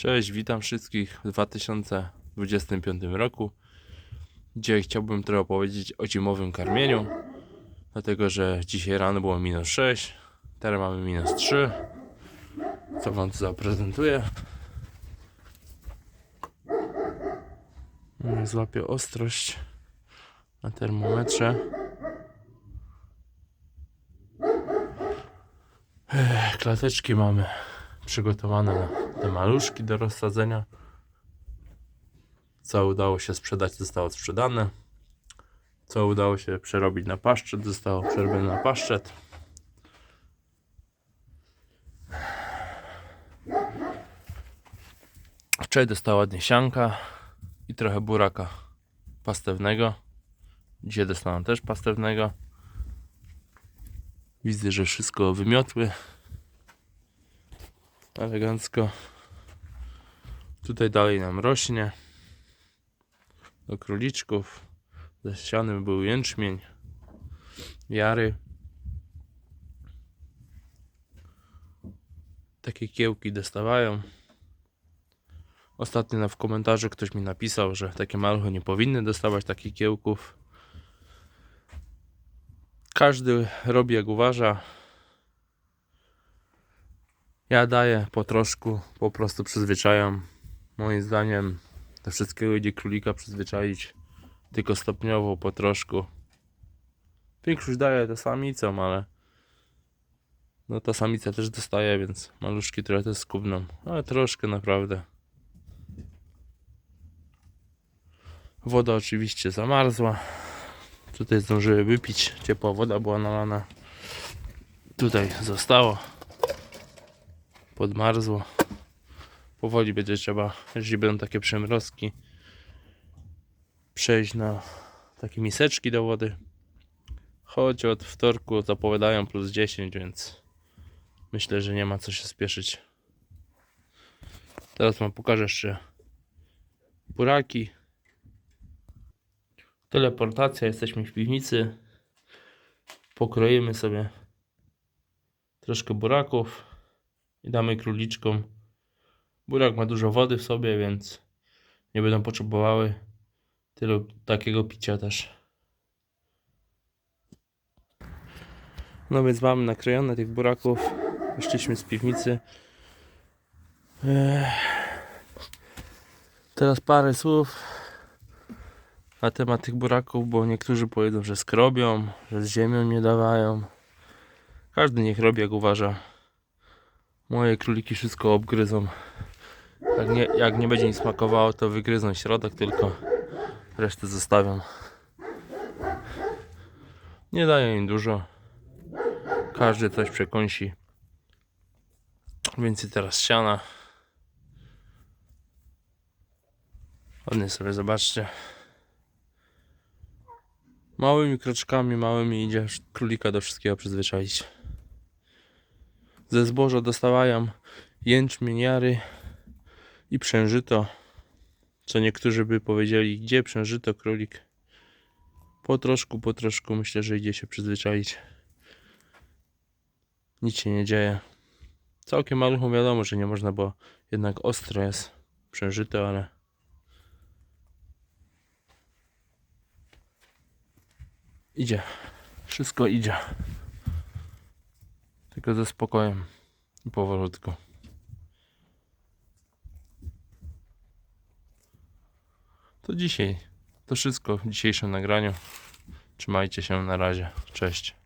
Cześć, witam wszystkich w 2025 roku. Dzisiaj chciałbym trochę opowiedzieć o zimowym karmieniu, dlatego że dzisiaj rano było minus 6, teraz mamy minus 3. Co Wam tu zaprezentuję? Mm, Złapię ostrość na termometrze. Klateczki mamy przygotowane na te maluszki do rozsadzenia. Co udało się sprzedać, zostało sprzedane. Co udało się przerobić na paszczet, zostało przerobione na paszczet. Wczoraj dostała ładnie sianka i trochę buraka pastewnego. Dzisiaj dostałam też pastewnego. Widzę, że wszystko wymiotły elegancko. Tutaj dalej nam rośnie. Do króliczków. Ze ściany był jęczmień. Jary. Takie kiełki dostawają. Ostatnio w komentarzu ktoś mi napisał, że takie maluchy nie powinny dostawać takich kiełków. Każdy robi jak uważa. Ja daję po troszku, po prostu przyzwyczajam. Moim zdaniem do wszystkiego idzie królika przyzwyczaić tylko stopniowo, po troszku. Większość daje to samicom, ale no ta samica też dostaje, więc maluszki trochę też skubną, ale troszkę naprawdę. Woda oczywiście zamarzła. Tutaj zdążyły wypić, ciepła woda była nalana. Tutaj zostało podmarzło. Powoli będzie trzeba, jeżeli będą takie przymrozki, przejść na takie miseczki do wody. Choć od wtorku zapowiadają plus 10, więc myślę, że nie ma co się spieszyć. Teraz wam pokażę jeszcze buraki. Teleportacja, jesteśmy w piwnicy. Pokroimy sobie troszkę buraków i damy króliczkom. Burak ma dużo wody w sobie, więc nie będą potrzebowały tylu takiego picia też. No więc mamy nakrojone tych buraków. Wyszliśmy z piwnicy. Teraz parę słów na temat tych buraków, bo niektórzy powiedzą, że skrobią, że z ziemią nie dawają. Każdy niech robi jak uważa. Moje króliki wszystko obgryzą. Jak nie, jak nie będzie im smakowało, to wygryzą środek tylko. Resztę zostawiam. Nie daję im dużo. Każdy coś przekąsi. Więcej teraz siana. Ładnie sobie zobaczcie. Małymi kroczkami, małymi idzie królika do wszystkiego przyzwyczaić. Ze zboża dostawają jęczmień, jary i przężyto. Co niektórzy by powiedzieli, gdzie przężyto królik. Po troszku, po troszku myślę, że idzie się przyzwyczaić. Nic się nie dzieje. Całkiem maluchom wiadomo, że nie można, bo jednak ostro jest przężyto, ale idzie. Wszystko idzie. Tylko ze spokojem i powolutku. To dzisiaj. To wszystko w dzisiejszym nagraniu. Trzymajcie się na razie. Cześć.